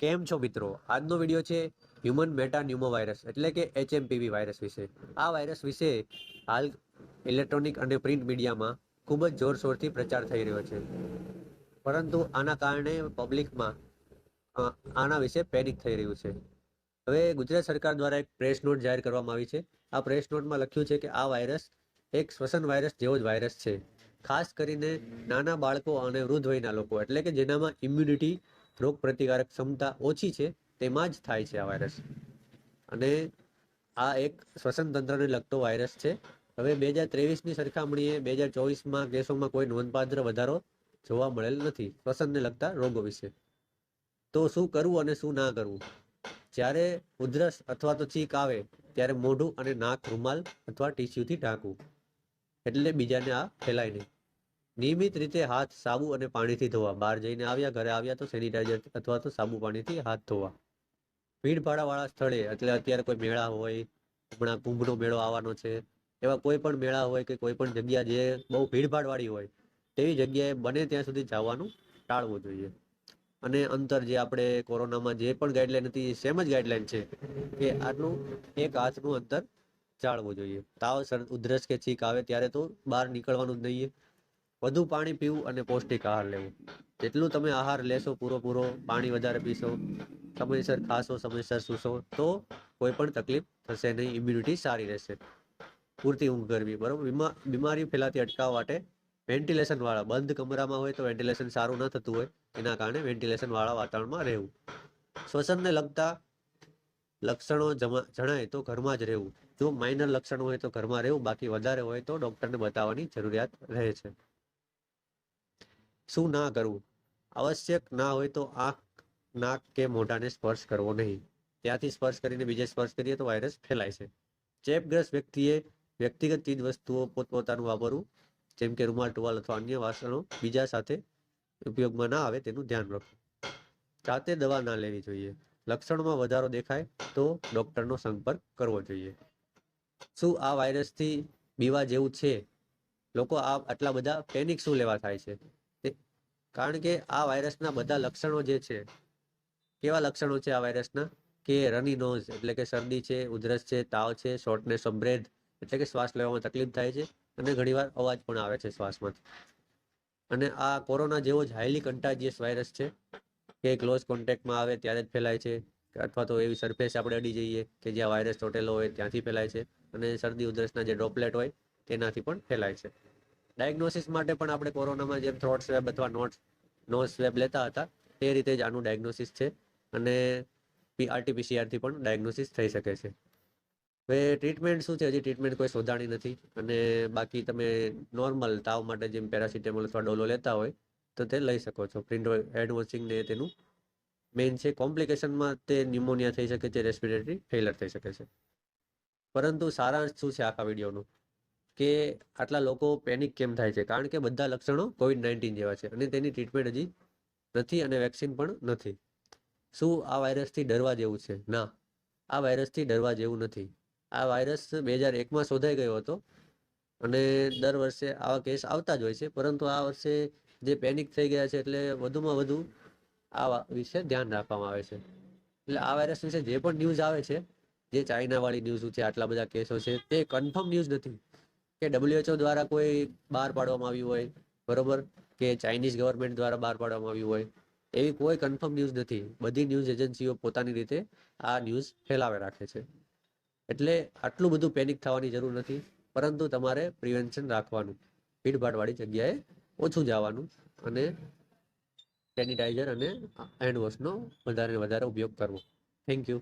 કેમ છો મિત્રો? આજનો વીડિયો છે હ્યુમન મેટા ન્યુમો વાયરસ એટલે કે એચએમપીવી વાયરસ વિશે. આ વાયરસ વિશે હાલ ઇલેક્ટ્રોનિક અને પ્રિન્ટ મીડિયામાં ખૂબ જ જોરશોરથી પ્રચાર થઈ રહ્યો છે. પરંતુ આના કારણે પબ્લિકમાં આના વિશે પેનિક થઈ રહ્યું છે. હવે ગુજરાત સરકાર દ્વારા એક પ્રેસ નોટ જાહેર કરવામાં આવી છે. આ પ્રેસ નોટમાં લખ્યું છે કે આ વાયરસ એક શ્વસન વાયરસ જેવો જ વાયરસ છે. ખાસ કરીને નાના બાળકો અને વૃદ્ધ વયના લોકો, એટલે કે જેનામાં ઇમ્યુનિટી રોગ પ્રતિકારક ક્ષમતા ઓછી છે, તેમાં જ થાય છે આ વાયરસ અને આ એક શ્વસન તંત્રને લગતો વાયરસ છે. હવે બે હજાર ત્રેવીસની સરખામણીએ બે હજાર ચોવીસમાં કેસોમાં કોઈ નોંધપાત્ર વધારો જોવા મળેલ નથી, શ્વસનને લગતા રોગો વિશે. તો શું કરવું અને શું ના કરવું? જ્યારે ઉધરસ અથવા તો છીંક આવે, ત્યારે મોઢું અને નાક રૂમાલ અથવા ટીસ્યુથી ઢાંકવું. એટલે બીજાને આ ફેલાય નહીં. નિયમિત રીતે હાથ સાબુ અને પાણીથી ધોવા. બહાર જઈને આવ્યા, ઘરે આવ્યા તો સેનિટાઈઝર અથવા તો સાબુ પાણીથી હાથ ધોવા. ભીડભાડાવાળા સ્થળે, એટલે અત્યારે કોઈ મેળા હોય, હમણાં કુંભનો મેળો આવવાનો છે, એવા કોઈ પણ મેળા હોય કે કોઈ પણ જગ્યા જે બહુ ભીડભાડવાળી હોય, તેવી જગ્યાએ બને ત્યાં સુધી જવાનું ટાળવું જોઈએ. અને અંતર જે આપણે કોરોનામાં જે પણ ગાઈડલાઈન હતી, એ સેમ જ ગાઈડલાઈન છે કે આટલું એક હાથનું અંતર જાળવું જોઈએ. તાવ સર ઉધરસ કે છીંક આવે ત્યારે તો બહાર નીકળવાનું જ નહીં વધુ પાણી પીવું અને પૌષ્ટિક આહાર લેવો. જેટલું તમે આહાર લેશો પૂરો પૂરો પાણી વધારે પીશો, સમયસર ખાશો, સમયસર સૂશો, તો કોઈ પણ તકલીફ થશે નહીં. ઇમ્યુનિટી સારી રહેશે. પૂરતી ઊંઘ કરવી, બરાબર? બીમા બીમારી ફેલાતી અટકાવવા માટે વેન્ટિલેશન વાળા, બંધ કમરામાં હોય તો વેન્ટિલેશન સારું ન થતું હોય, એના કારણે વેન્ટિલેશન વાળા વાતાવરણમાં રહેવું. શ્વસનને લગતા લક્ષણો જણાય તો ઘરમાં જ રહેવું. જો માઇનર લક્ષણો હોય તો ઘરમાં રહેવું, બાકી વધારે હોય તો ડોક્ટરને બતાવવાની જરૂરિયાત રહે છે. શું ના કરવું? આવશ્યક ના હોય તો આંખ, નાક કે મોઢાને સ્પર્શ કરવો નહીં. ત્યાંથી સ્પર્શ કરીને બીજે સ્પર્શ કરીએ તો વાયરસ ફેલાય છે. ચેપગ્રસ્ત વ્યક્તિએ વ્યક્તિગત ચીજ વસ્તુઓ પોતપોતાનું વાપરવું, જેમ કે રૂમાલ, ટુવાલ અથવા અન્ય વાસણો બીજા સાથે ઉપયોગમાં ના આવે તેનું ધ્યાન રાખવું. જાતે દવા ના લેવી જોઈએ. લક્ષણોમાં વધારો દેખાય તો ડોક્ટરનો સંપર્ક કરવો જોઈએ. શું આ વાયરસથી બીવા જેવું છે? લોકો આ આટલા બધા પેનિક શું લેવા થાય છે? કારણ કે આ વાયરસના બધા લક્ષણો જે છે, કેવા લક્ષણો છે આ વાયરસના? કે રની નોઝ એટલે કે શરદી છે, ઉધરસ છે, તાવ છે શોર્ટનેસ ઓફ બ્રેથ એટલે કે શ્વાસ લેવામાં તકલીફ થાય છે અને ઘણીવાર અવાજ પણ આવે છે શ્વાસમાંથી. અને આ કોરોના જેવો જ હાઈલી કન્ટાજિયસ વાયરસ છે, કે ક્લોઝ કોન્ટેક્ટમાં આવે ત્યારે જ ફેલાય છે, અથવા તો એવી સરફેસ આપણે અડી જઈએ કે જ્યાં વાયરસ ચોટેલો હોય ત્યાંથી ફેલાય છે અને શરદી, ઉધરસના જે ડ્રોપલેટ હોય તેનાથી પણ ફેલાય છે. ડાયગ્નોસિસ માટે પણ આપણે કોરોનામાં જેમ થ્રોટ સ્વેબ અથવા નોટ નો સ્વેબ લેતા હતા, તે રીતે જ આનું ડાયગ્નોસિસ છે. અને આરટીપીસીઆરથી પણ ડાયગ્નોસિસ થઈ શકે છે. હવે ટ્રીટમેન્ટ શું છે? હજી ટ્રીટમેન્ટ કોઈ શોધાણી નથી. અને બાકી તમે નોર્મલ તાવ માટે જેમ પેરાસિટેમોલ અથવા ડોલો લેતા હોય, તો તે લઈ શકો છો. પ્રિન્ટ હેડ વોશિંગ ને તેનું મેઇન છે. કોમ્પ્લિકેશનમાં તે ન્યુમોનિયા થઈ શકે છે રેસ્પિરેટરી ફેલર થઈ શકે છે. પરંતુ સારાંશ શું છે આખા વિડીયોનું? કે આટલા લોકો પેનિક કેમ થાય છે? કારણ કે બધા લક્ષણો કોવિડ નાઇન્ટીન જેવા છે અને તેની ટ્રીટમેન્ટ હજી નથી અને વેક્સિન પણ નથી. શું આ વાયરસથી ડરવા જેવું છે? ના. આ વાયરસથી ડરવા જેવું નથી. આ વાયરસ બે હજાર એકમાં શોધાઈ ગયો હતો અને દર વર્ષે આવા કેસ આવતા જ હોય છે. પરંતુ આ વર્ષે જે પેનિક થઈ ગયા છે એટલે વધુમાં વધુ આ વિશે ધ્યાન રાખવામાં આવે છે. એટલે આ વાયરસ વિશે જે પણ ન્યૂઝ આવે છે, જે ચાઇનાવાળી ન્યૂઝ છે, આટલા બધા કેસો છે, તે કન્ફર્મ ન્યૂઝ નથી. કે ડબ્લ્યુએચઓ દ્વારા કોઈ બહાર પાડવામાં આવ્યું હોય, બરોબર? કે ચાઇનીઝ ગવર્મેન્ટ દ્વારા બહાર પાડવામાં આવ્યું હોય, એવી કોઈ કન્ફર્મ ન્યૂઝ નથી. બધી ન્યૂઝ એજન્સીઓ પોતાની રીતે આ ન્યૂઝ ફેલાવે રાખે છે. એટલે આટલું બધું પેનિક થવાની જરૂર નથી, પરંતુ તમારે પ્રિવેન્શન રાખવાનું. ભીડભાડવાળી જગ્યાએ ઓછું જવાનું અને સેનિટાઈઝર અને હેન્ડ વોશનો વધારે ને વધારે ઉપયોગ કરવો. Thank you